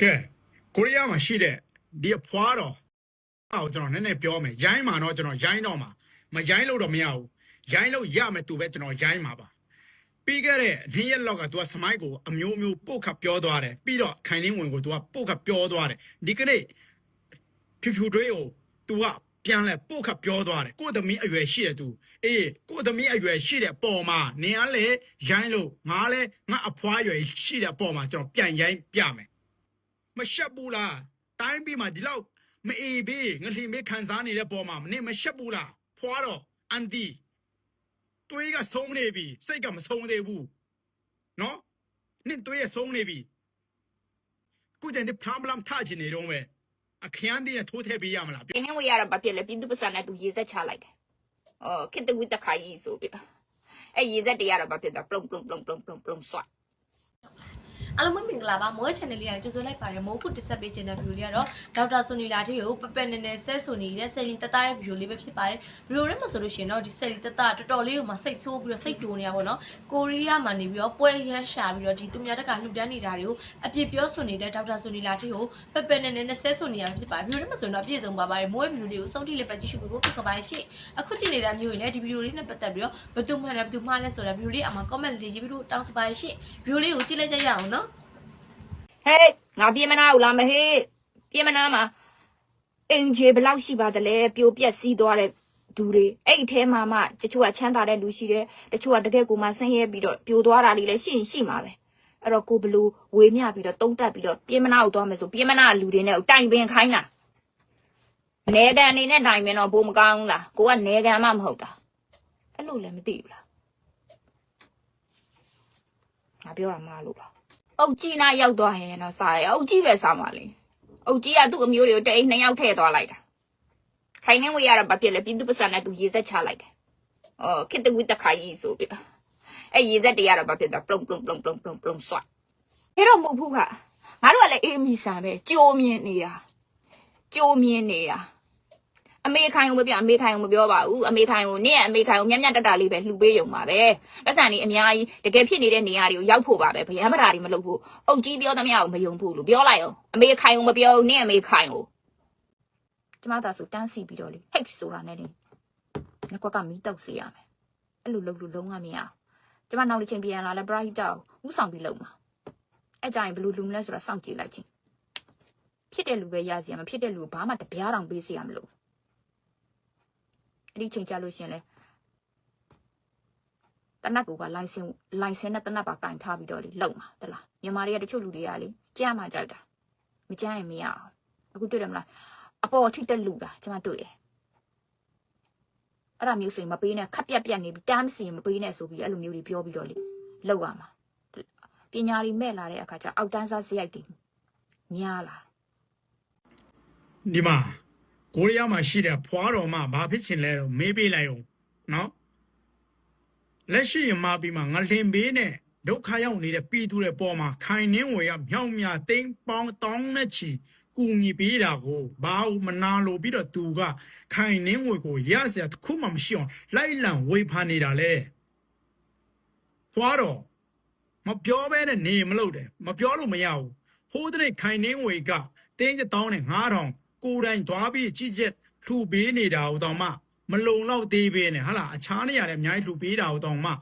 ကဲကိုရီးယားမှာရှိတဲ့ဒီအဖွားတော်အော်ကျွန်တော်နည်းနည်းပြောမယ်ရိုင်းမှာတော့ကျွန်တော်ရိုင်းတော့မှာမရိုင်းလို့တော့မရဘူးရိုင်းလို့ရမယ်သူပဲကျွန်တော်ရိုင်းမှာပါပြီးခဲ့တဲ့နေ့ရက်လောက်ကသူကစမိုက်ကိုအမျိုးမျိုးပို့ခတ်ပြောသွားတယ်ပြီးတော့ခိုင်လင်းဝင်ကိုသူကပို့ခတ်ပြောသွားတယ်ဒီကနေ့ဖြူဖြူတွေးကိုသူကပြန်လဲပို့ခတ်ပြောသွားတယ်ကိုယ့်သမီးအရွယ်ရှိတယ်သူအေးကိုယ့်သမီးအရွယ်ရှိတဲ့ပုံမှာနင်ကလေရိုင်းလို့ငါလဲငါအဖွားအရွယ်ရှိတဲ့ပုံမှာကျွန်တော်ပြန်ရိုင်းပြမယ် မရှက်ဘူးလားတိုင်းပြည်မှာဒီလောက်မအေးဘေးငလှီမေးခံစားနေတဲ့ပေါ်မှာမနေမရှက်ဘူးလားဖွာတော့အန်တီတွေးကဆုံးနေပြီစိတ်ကမဆုံးသေးဘူးနော်နင့်တွေးရဆုံးနေပြီကုကျန်တဲ့ဖလမ်ဖလမ်ထားချင်နေတော့ပဲအခရမ်းတည်းထိုးထည့်ပေးရမလား။တင်းဝေးရတော့ဘာဖြစ်လဲပြည်သူပစံနဲ့သူရေဆက်ချလိုက်တယ်။အော်ခစ်တဝိတခိုင်ကြီးဆိုပြီးတော့အဲ့ရေဆက်တွေရတော့ဘာဖြစ်တော့ပလုံပလုံပလုံပလုံပလုံပလုံဆွတ် အားလုံးပဲမင်္ဂလာပါမိုး channel လေးကကြိုဆိုလိုက်ပါတယ်မိုးခုတစ်ဆက်ပေးခြင်းတဲ့ view လေးကတော့ဒေါက်တာဆွန်နီလာတီကိုပပနဲ့နဲ့ဆက်ဆွန်နေတဲ့ဆယ်လီတတရဲ့ view လေးပဲဖြစ်ပါတယ် view ထဲမှာဆိုလို့ရှိရင်တော့ဒီဆယ်လီတတတော်တော်လေးကိုမှစိတ်ဆိုးပြီးတော့စိတ်တူနေရပါတော့ကိုရီးယားမှာနေပြီးတော့ပွဲရမ်းရှာပြီးတော့ဒီသူများတက်ကလှူဒန်းနေတာတွေကိုအပြစ်ပြောဆွန်နေတဲ့ဒေါက်တာဆွန်နီလာတီကိုပပနဲ့နဲ့ဆက်ဆွန်နေရဖြစ်ပါတယ် view ထဲမှာဆိုရင်တော့ပြည့်စုံပါပါတယ်မိုးရဲ့ view လေးကိုစုံတိလေးပဲကြည့်ရှုဖို့ဖိတ်ခေါ်ပါရှင့်အခုကြည့်နေတာမျိုးကြီးလည်းဒီ view လေးနဲ့ပတ်သက်ပြီးတော့ဘယ်သူမှန်းလဲဘယ်သူမှားလဲဆိုတာ view လေးအမှာ comment လေးရေးပြီးတော့တောင်းစပါရှင့် view လေးကိုကြည့်လိုက်ကြရအောင်နော်။ ဟဲ့ငါပြေးမနာဘူးလားမဟေးပြေးမနာမှာအင်ဂျီဘယ်လောက်ရှိပါသလဲပြိုပြက်စီးသွားတဲ့ဒူတွေအဲ့ဒီထဲမှာမှတချို့ကချမ်းသာတဲ့လူရှိတယ်တချို့ကတကယ်ကိုမှဆင်းရဲပြီးတော့ပြိုသွားတာတွေလည်းရှိရင်ရှိမှာပဲအဲ့တော့ကိုဘလူဝေမျှပြီးတော့တုံးတက်ပြီးတော့ပြေးမနာကိုသွားမယ်ဆိုပြေးမနာလူတွေနဲ့တိုင်ပင်ခိုင်းတာနေကန်အနေနဲ့တိုင်ပင်တော့ဘိုးမကောင်းဘူးလားကိုကနေကန်မှမဟုတ်တာအဲ့လိုလည်းမသိဘူးလားငါပြောတာမှားလို့လား အုတ်ကြီးနာရောက်သွားရင်တော့စားရအုတ်ကြီးပဲစားမှာလေအုတ်ကြီးကသူ့အမျိုးတွေကိုတအိမ်နှစ်ယောက်ထည့်သွားလိုက်တာခိုင်နေဝေးရတော့ဘာဖြစ်လဲပြည်သူပစံနဲ့သူရေဆက်ချလိုက်တယ်အော်ခစ်တဝိတခိုင်ကြီးဆိုပြီးတော့အဲ့ရေဆက်တွေရတော့ဘာဖြစ်တော့ပလုံပလုံပလုံပလုံပလုံပလုံဆွတ်အဲ့တော့မဟုတ်ဘူးခငါတို့ကလည်းအေးမီဆန်ပဲကြိုးမြင်နေတာကြိုးမြင်နေတာ အမေခိုင်ကိုမပြောအမေခိုင်ကိုမပြောပါဘူးအမေခိုင်ကိုနင့်ရဲ့အမေခိုင်ကိုမြတ်မြတ်တတလေးပဲလှူပေးရုံပါပဲပတ်စံနေအများကြီးတကယ်ဖြစ်နေတဲ့နေရာတွေကိုရောက်ဖို့ပါပဲဗျမ်းမတာတွေမလုပ်ဘူးအုတ်ကြီးပြောသမျှကိုမယုံဘူးလို့ပြောလိုက်အောင်အမေခိုင်ကိုမပြောဘူးနင့်အမေခိုင်ကိုကျမသာဆိုတန်းစီပြီးတော့လေဟိတ်ဆိုတာနဲ့လေငါကွက်ကမီးတောက်စေရမယ်အဲ့လိုလုပ်လို့လုံးဝမရအောင်ကျမနောက်တစ်ချိန်ပြန်လာလဲပရာဟိတကိုဥဆောင်ပြီးလုပ်မှာအဲ့ကြရင်ဘယ်လိုလူမလဲဆိုတာစောင့်ကြည့်လိုက်ချင်းဖြစ်တဲ့လူပဲရစီရမဖြစ်တဲ့လူကိုဘာမှတပြားတောင်ပေးစီရမလို့ အဲ့ဒီချိန်ကြလို့ရှရင်လဲတနတ်ကူကလိုင်စင်လိုင်စင်နဲ့တနတ်ပါကင်ထားပြီးတော့လေလုံမှာတလားမြန်မာတွေကတချို့လူတွေကလေကြားမှကြိုက်တာမကြားရင်မရအောင်အခုတွေ့တယ်မလားအပေါ်ထိတက်လူတာကျမတွေ့ရအဲ့ဒါမျိုးဆိုရင်မပေးနဲ့ခက်ပြက်ပြက်နေပြီးတမ်းစီရင်မပေးနဲ့ဆိုပြီးအဲ့လိုမျိုးတွေပြောပြီးတော့လေလောက်ရမှာပညာတွေမဲ့လာတဲ့အခါကျအောက်တန်းစားစရိုက်တွေများလာဒီမှာ ကိုရီးယားမှာရှိတဲ့ဖွာတော်မှာဘာဖြစ်ချင်လဲတော့မေးပေးလိုက်အောင်နော်လက်ရှိမှာပြီးမှငလင်ဘေးနဲ့ဒုက္ခရောက်နေတဲ့ပြည်သူတွေပေါ်မှာခိုင်နှင်းဝေရမြောက်မြတိန်ပေါင်းတောင်းနဲ့ချီကူညီပေးတာကိုဘာလို့မနာလို့ပြီးတော့သူကခိုင်နှင်းဝေကိုရစရာတစ်ခုမှမရှိအောင်လိုက်လံဝေဖန်နေတာလေဖွာတော်မပြောဘဲနဲ့နေမလို့တယ်မပြောလို့မရဘူးဟိုးတဲ့ခိုင်နှင်းဝေကတင်းတောင်းနဲ့9000 ကိုယ်တိုင်သွားပြီးကြည့်ချက်လှူပေးနေတာဟိုတောင်မှမလုံတော့သေးပဲနဲ့ဟာလားအခြားနေရာနဲ့အများကြီးလှူပေးတာဟိုတောင်မှ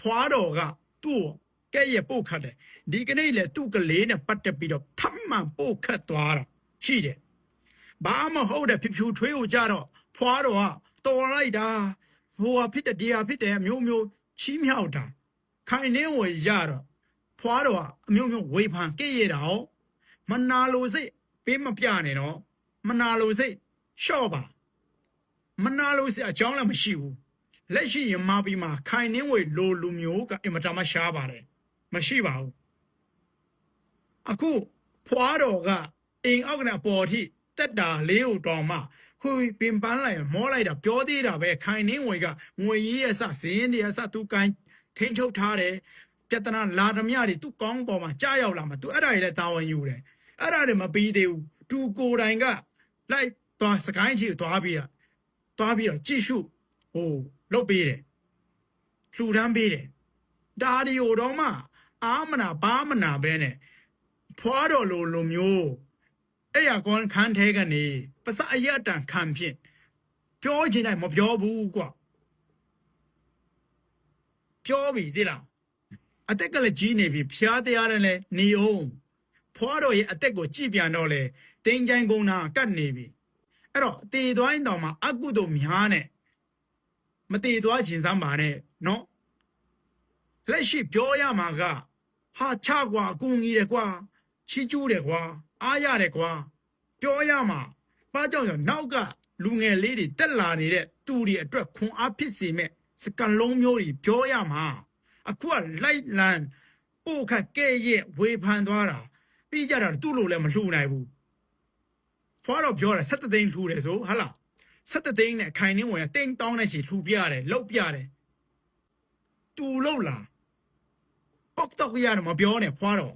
ဖွာတော်ကသူ့ကိုကဲ့ရဲ့ပို့ခတ်တယ်ဒီကနေ့လေသူ့ကလေးနဲ့ပတ်သက်ပြီးတော့ထပ်မှန်ပို့ခတ်သွားတာရှိတယ်ဘာမှဟုတ်တယ်ဖြူဖြူထွေးကိုကြတော့ဖွာတော်ကတော်လိုက်တာဟိုဟာဖြစ်တယ်ဒီဟာဖြစ်တယ်မျိုးမျိုးချီးမြှောက်တာခိုင်နေဝေရတော့ဖွာတော်ကအမျိုးမျိုးဝေဖန်ကဲ့ရဲ့တာဟောမနာလိုစိတ်ပေးမပြနဲ့နော် မနာလိုစိတ်ရှော့ပါမနာလိုစိတ်အကြောင်းလည်းမရှိဘူးလက်ရှိရမပြီးမှာခိုင်နှင်းဝေလိုလူမျိုးကအင်မတန်မှရှားပါတယ်မရှိပါဘူးအခုဖွာတော်ကအိမ်အောက်ကနေအပေါ်ထိတက်တာလေးကိုတောင်မှဟိုပင်ပန်းလိုက်မောလိုက်တာပြောသေးတာပဲခိုင်နှင်းဝေကငွေကြီးရဲ့အစဇင်းတွေအစသူကိုင်းထိန်ချုပ်ထားတယ်ပြဿနာလာဓမြတွေသူကောင်းပေါ်မှာကြားရောက်လာမှာသူအဲ့ဒါတွေလည်းတာဝန်ယူတယ်အဲ့ဒါတွေမပြီးသေးဘူးသူကိုယ်တိုင်က လိုက်သွားစကိုင်းကြီးကိုသွားပြီးတော့သွားပြီးတော့ကြည့်ရှုဟိုလုတ်ပေးတယ်လှူဒန်းပေးတယ်ဒါဒီဟိုတော့မှအာမနာဘာမနာပဲနဲ့ဖွာတော်လိုလိုမျိုးအဲ့ရကွန်ခန်းထဲကနေပစအရတန်ခံဖြင့်ပြောချင်တိုင်းမပြောဘူးကွာပြောပြီတိလားအသက်ကလည်းကြီးနေပြီဖျားတရားနဲ့လည်းနေအောင် ဖွာတော်ရဲ့အသက်ကိုကြည်ပြန်တော့လေတင်းချိုင်းကုန်းနာကတ်နေပြီအဲ့တော့တေသွားရင်တောင်မှအကုသို့များနဲ့မတေသွားခြင်းစမ်းပါနဲ့နော်လက်ရှိပြောရမှာကဟာချကွာအကူကြီးတယ်ကွာချီးကျူးတယ်ကွာအားရတယ်ကွာပြောရမှာဘာကြောင့်လဲနောက်ကလူငယ်လေးတွေတက်လာနေတဲ့သူတွေအတွက်ခွန်အားဖြစ်စေမဲ့စကလုံးမျိုးတွေပြောရမှာအခုကလိုက်လန်ပို့ခတ်ကဲ့ရဲ့ဝေဖန်သွားတာ ပြီးကြတာသူ့လိုလည်းမလှူနိုင်ဘူးဖွာတော့ပြောတယ်ဆက်တသိန်းလှူတယ်ဆိုဟာလားဆက်တသိန်းနဲ့ခိုင်နှင်းဝင်ကတင်းတောင်းတဲ့ချီလှူပြရတယ်လောက်ပြရတယ်တူလောက်လားပောက်တော့ရတယ်မပြောနဲ့ဖွာတော့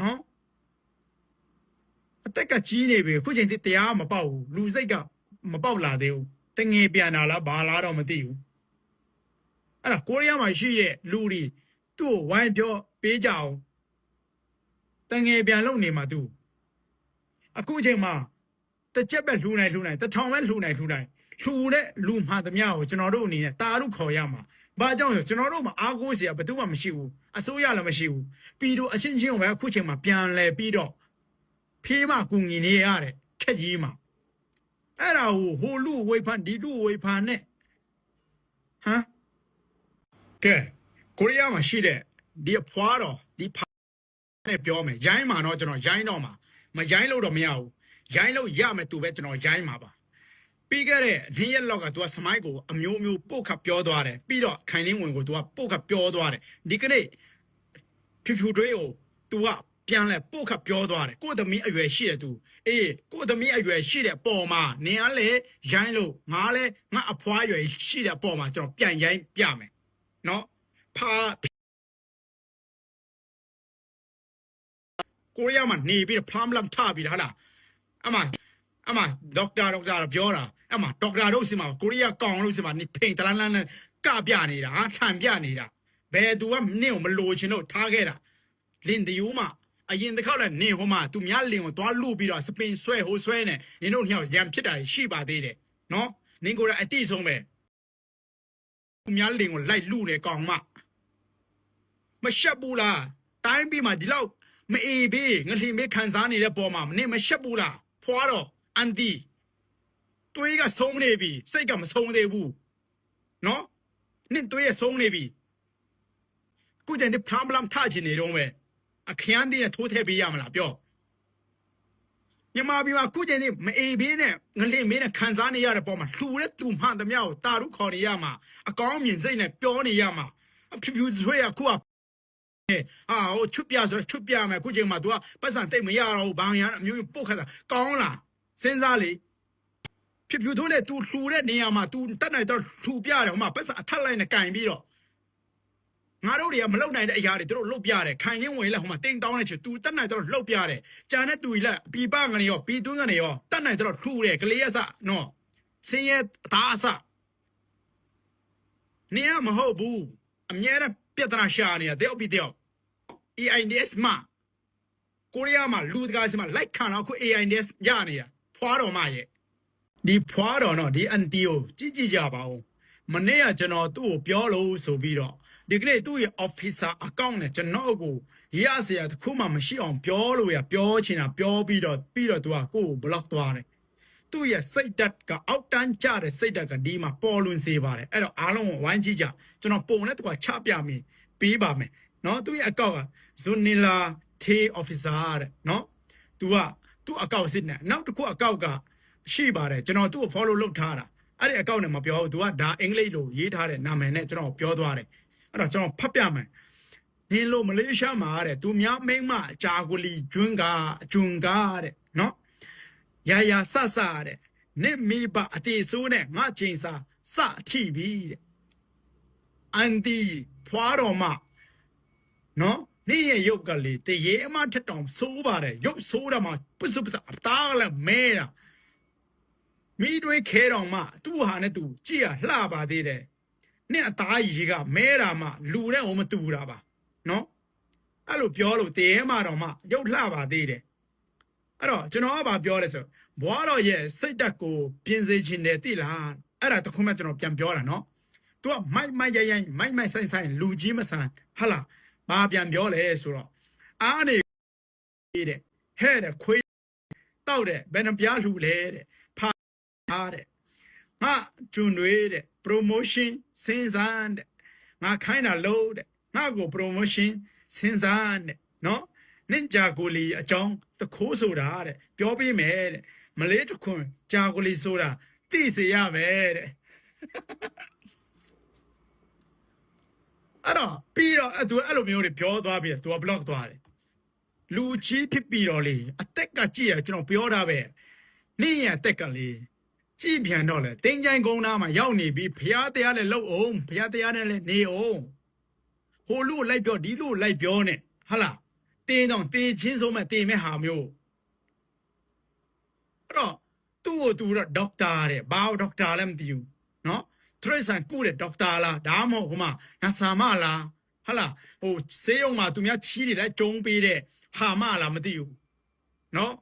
နော်အသက်ကကြီးနေပြီအခုချိန်ထိတရားမပေါက်ဘူးလူစိတ်ကမပေါက်လာသေးဘူးတငယ်ပြန်လာလားဘာလားတော့မသိဘူးအဲ့ဒါကိုရီးယားမှာရှိတဲ့လူတွေသူ့ကိုဝိုင်းပြောပေးကြအောင် တငယ်ပြန်လုံနေမှာသူအခုချိန်မှာတစ်ချက်ပဲလှူနိုင်လှူနိုင်တစ်ထောင်ပဲလှူနိုင်လှူနိုင်လှူတဲ့လူမှသမျှကိုကျွန်တော်တို့အနေနဲ့တာရုခေါ်ရမှာဘာကြောင့်လဲကျွန်တော်တို့မှာအားကိုးစရာဘယ်သူမှမရှိဘူးအစိုးရလည်းမရှိဘူးပြီးတော့အချင်းချင်းပဲအခုချိန်မှာပြန်လဲပြီးတော့ဖေးမကူညီနေရတဲ့ခက်ကြီးမှာအဲ့ဒါကိုဟိုလူဝေဖန်ဒီလူဝေဖန်နဲ့ဟမ်ကဲကိုရီးယားမှာရှိတဲ့ဒီအဖွားတော်ဒီဖာ နဲ့ပြောမယ်ရိုင်းမှာတော့ကျွန်တော်ရိုင်းတော့မှာမရိုင်းလို့တော့မရဘူးရိုင်းလို့ရမယ်သူပဲကျွန်တော်ရိုင်းမှာပါပြီးခဲ့တဲ့နေ့ရက်လောက်ကသူကစမိုက်ကိုအမျိုးမျိုးပို့ခတ်ပြောသွားတယ်ပြီးတော့ခိုင်လင်းဝင်ကိုသူကပို့ခတ်ပြောသွားတယ်ဒီကနေ့ဖြူဖြူတွေးကို तू ကပြန်လဲပို့ခတ်ပြောသွားတယ်ကို့သမီးအရွယ်ရှိတယ် तू အေးကို့သမီးအရွယ်ရှိတဲ့ပုံမှာနင်ကလေရိုင်းလို့ငါလဲငါအဖွားအရွယ်ရှိတဲ့ပုံမှာကျွန်တော်ပြန်ရိုင်းပြမယ်နော်ဖာ ကိုရီးယားမှာနေပြီးတော့ဖလမ်လမ်ထပြီးတာဟာလားအမအမဒေါက်တာဒေါက်တာပြောတာအမဒေါက်တာတို့စီမှာကိုရီးယားကောင်လို့စီမှာနေဖိန်တလန်းလန်းနဲ့ကပြနေတာဟာထန်ပြနေတာဘယ်သူကနင့်ကိုမလိုချင်တော့ထားခဲ့တာလင်တယူမှာအရင်တစ်ခေါက်လည်းနင်ဟိုမှာသူများလင်ကိုသွားလူပြီးတော့စပင်ဆွဲဟိုဆွဲနေနင်တို့ညောင်ရံဖြစ်တာရှိပါသေးတယ်နော်နင်ကိုယ်တိုင်အတိဆုံးပဲသူများလင်ကိုလိုက်လူနေကောင်မမရှက်ဘူးလားတိုင်းပြီးမှဒီလောက် မအေးဘေးငလျင်ဘေးခံစားနေတဲ့ပေါ်မှာနင်မရှက်ဘူးလားဖွာတော့အန်တီတွေးကဆုံးနေပြီစိတ်ကမဆုံးသေးဘူးနော်နင်တွေးရဆုံးနေပြီကိုကျန်တဲ့ဖလမ်ဖလမ်ထားချင်နေတော့ပဲအခရမ်းတည်းနဲ့ထိုးထည့်ပေးရမလားပြောမြန်မာပြည်မှာကိုကျန်တဲ့မအေးဘေးနဲ့ငလင်ဘေးနဲ့ခံစားနေရတဲ့ပုံမှာလှူတဲ့သူမှန်သမျှကိုတာရုခေါ်နေရမှာအကောင်းမြင်စိတ်နဲ့ပြောနေရမှာအဖြူဖြူဆွေးရခုက ဟာဟိုချွတ်ပြဆိုတော့ချွတ်ပြမယ်ခုချိန်မှာ तू ကပတ်စံတိတ်မရတော့ဘူးဘာရအမျိုးမျိုးပုတ်ခတ်တာကောင်းလားစဉ်းစားလေဖြူဖြူထိုးတဲ့ तू လှူတဲ့နေရာမှာ तू တက်နိုင်တော့လှူပြတယ်ဟိုမှာပတ်စံအထက်လိုက်နဲ့ကင်ပြီးတော့ ငါတို့တွေကမလုံနိုင်တဲ့အရာတွေတို့လှုပ်ပြတယ်ခိုင်ရင်းဝင်လဲဟိုမှာတင်းတောင်းတဲ့ချေသူတက်နိုင်တော့လှုပ်ပြတယ်ကြံတဲ့သူကြီးလက်ပီပကနေရောပီသွင်းကနေရောတက်နိုင်တော့ထူတယ်ကလေးရစနော်စင်းရဲ့အသားအစနေရမဟုတ်ဘူးအမြဲတမ်းပြဿနာရှာနေတာတယောက်ပြီးတယောက် AIDS မှာကိုရီးယားမှာလူတကာစီမှာလိုက်ခံတော့ခု AIDS ရနေတာဖွာတော်မရဲ့ဒီဖွာတော်နော်ဒီအန်တီကိုကြည့်ကြည့်ကြပါဦးမနေ့ကကျွန်တော်သူ့ကိုပြောလို့ဆိုပြီးတော့ဒီကနေ့သူ့ရဲ့ officer account နဲ့ကျွန်တော်ကိုရရစရာတစ်ခုမှမရှိအောင်ပြောလို့ရပြောချင်တာပြောပြီးတော့ပြီးတော့သူကကိုယ့်ကို block သွားတယ်သူ့ရဲ့စိတ်ဓာတ်ကအောက်တန်းကျတဲ့စိတ်ဓာတ်ကဒီမှာပေါ်လွင်စေပါတယ်အဲ့တော့အားလုံးကိုဝိုင်းကြည့်ကြကျွန်တော်ပုံနဲ့သူကချပြမိပေးပါမယ် နော်သူ့ရဲ့ account က Zunila T officer တဲ့နော်သူကသူ့ account စစ်နေနောက်တစ်ခု account ကရှိပါတယ်ကျွန်တော်သူ့ကို follow လုပ်ထားတာအဲ့ဒီ account နဲ့မပြောဘူးသူကဒါအင်္ဂလိပ်လိုရေးထားတဲ့နာမည်နဲ့ကျွန်တော်ပြောသွားတယ်အဲ့တော့ကျွန်တော်ဖတ်ပြမယ်နင်လိုမလေးရှားမှာတဲ့သူများမိမ့်မအကြာကိုလီကျွန်းကအကျွန်းကားတဲ့နော်ရာရာဆဆတဲ့နင့်မိဘအတေဆိုးနဲ့ငါချိန်စာစအထိပြီတဲ့အန်တီဖွာတော်မ နော်နေ့ရဲ့ရုပ်ကလေးတရေအမထက်တောင်ဆိုးပါတယ်ရုပ်ဆိုးတာမှပစုပစအသားလည်းမဲတာမိတွေးခဲတော်မှသူ့ဟာနဲ့သူကြည့်ရလှပါသေးတယ်နဲ့အသားကြီးကမဲတာမှလူနဲ့ဟိုမတူတာပါနော်အဲ့လိုပြောလို့တည်ရဲမှတော့မှရုပ်လှပါသေးတယ်အဲ့တော့ကျွန်တော်ကဘာပြောလဲဆိုဘွားတော်ရဲ့စိတ်ဓာတ်ကိုပြင်စေခြင်းတယ်သိလားအဲ့ဒါတခုမှကျွန်တော်ပြန်ပြောတာနော် तू ကမိုက်မိုက်ရိုင်းရိုင်းမိုက်မိုက်ဆိုင်ဆိုင်လူကြီးမဆန်ဟာလား ဘာပြန်ပြောလဲဆိုတော့အားနေတဲ့ဟဲ့တဲ့ခွေးတောက်တဲ့ဘယ်နှပြားလှူလဲတဲ့ဖားတဲ့ငါကျွန်းတွေတဲ့ promotion စဉ်းစားတဲ့ငါခိုင်းတာလို့တဲ့ငါကို promotion စဉ်းစားတဲ့နော်နင်ဂျာကိုလီအကြောင်းတခိုးဆိုတာတဲ့ပြောပေးမယ်တဲ့မလေးတခွန်းဂျာကိုလီဆိုတာသိစေရမယ်တဲ့ အဲ့တော့ ပြီးတော့အဲ့သူအဲ့လိုမျိုးတွေပြောသွားပြီးတော့သူက block သွားတယ်လူကြီးဖြစ်ပြီးတော့လေအသက်ကကြည့်ရကျွန်တော်ပြောတာပဲနေ့ရအသက်ကလေကြည့်ပြန်တော့လေတင်းချိုင်းကုန်းသားမှာရောက်နေပြီးဖျားတရားနဲ့လှုပ်အောင်ဖျားတရားနဲ့လည်းနေအောင်ဟိုလူကိုလိုက်ပြောဒီလူကိုလိုက်ပြောနဲ့ဟာလားတင်းတော့တင်းချင်းဆုံးမဲ့တင်းမဲ့ဟာမျိုးအဲ့တော့သူ့ကိုသူတော့ဒေါက်တာတဲ့ဘာဒေါက်တာလဲမသိဘူးနော်ထရစ်ဆန်ကုတဲ့ဒေါက်တာလားဒါမှမဟုတ်ဟိုမှာနာဆာမလား ဟာလားဟိုဆေးရုံမှာသူများချီးနေလိုက်ကြုံပေးတဲ့ဟာမလားမသိဘူးနော်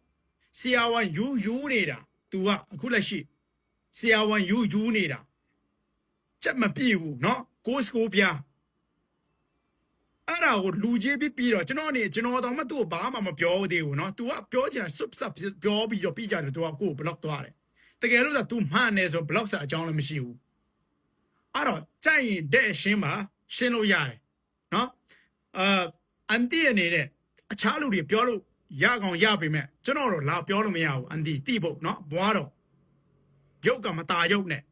ဆီယာဝန်ယူယူနေတာ तू ကအခုလက်ရှိဆီယာဝန်ယူယူနေတာချက်မပြည့်ဘူးနော်ကိုစကိုပြအဲ့ဒါကိုလူကြီးပြီးပြီးတော့ကျွန်တော်နေကျွန်တော်တော့မသူ့ကိုဘာမှမပြောသေးဘူးနော် तू ကပြောချင်တာစွပ်ဆပ်ပြောပြီးတော့ပြီးကြတယ် तू ကကိုကို block သွားတယ်တကယ်လို့ဆို तू မှန်နေဆို block ဆက်အကြောင်းလည်းမရှိဘူး အဲ့တော့ကြိုက်ရင်တဲ့ရှင်းပါရှင်းလို့ရတယ်နော် အာအန်တီအနေနဲ့အခြားလူတွေပြောလို့ရကောင်ရပေမဲ့ကျွန်တော်တော့လာပြောလို့မရဘူးအန်တီတိဖို့နော်ဘွားတော့ရုပ်ကမตาရုပ်နဲ့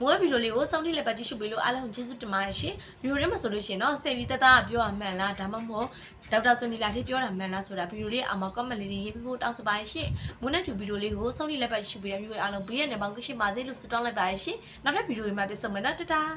မိုးရဲ့ဗီဒီယိုလေးကိုစောင့်ကြည့်လက်ပတ်ကြည့်ရှုပေးလို့အားလုံးကျေးဇူးတင်ပါတယ်ရှင်ဗီဒီယိုထဲမှာဆိုလို့ရှိရင်တော့စိတ်လီတက်တာပြောရမှန်လားဒါမှမဟုတ်ဒေါက်တာဆွန်နီလာထေးပြောတာမှန်လားဆိုတာဗီဒီယိုလေးအမ comment လေးရေးပြီးဖို့တောင်းဆိုပါရရှင်မိုးနဲ့တူဗီဒီယိုလေးကိုစောင့်ကြည့်လက်ပတ်ကြည့်ရှုပေးတဲ့ဗီဒီယိုအားလုံးဘေးရနေပေါင်းကရှိပါစေလို့ဆုတောင်းလိုက်ပါရရှင်နောက်ထပ်ဗီဒီယိုတွေမှာပြန်ဆုံမယ်နော်တတား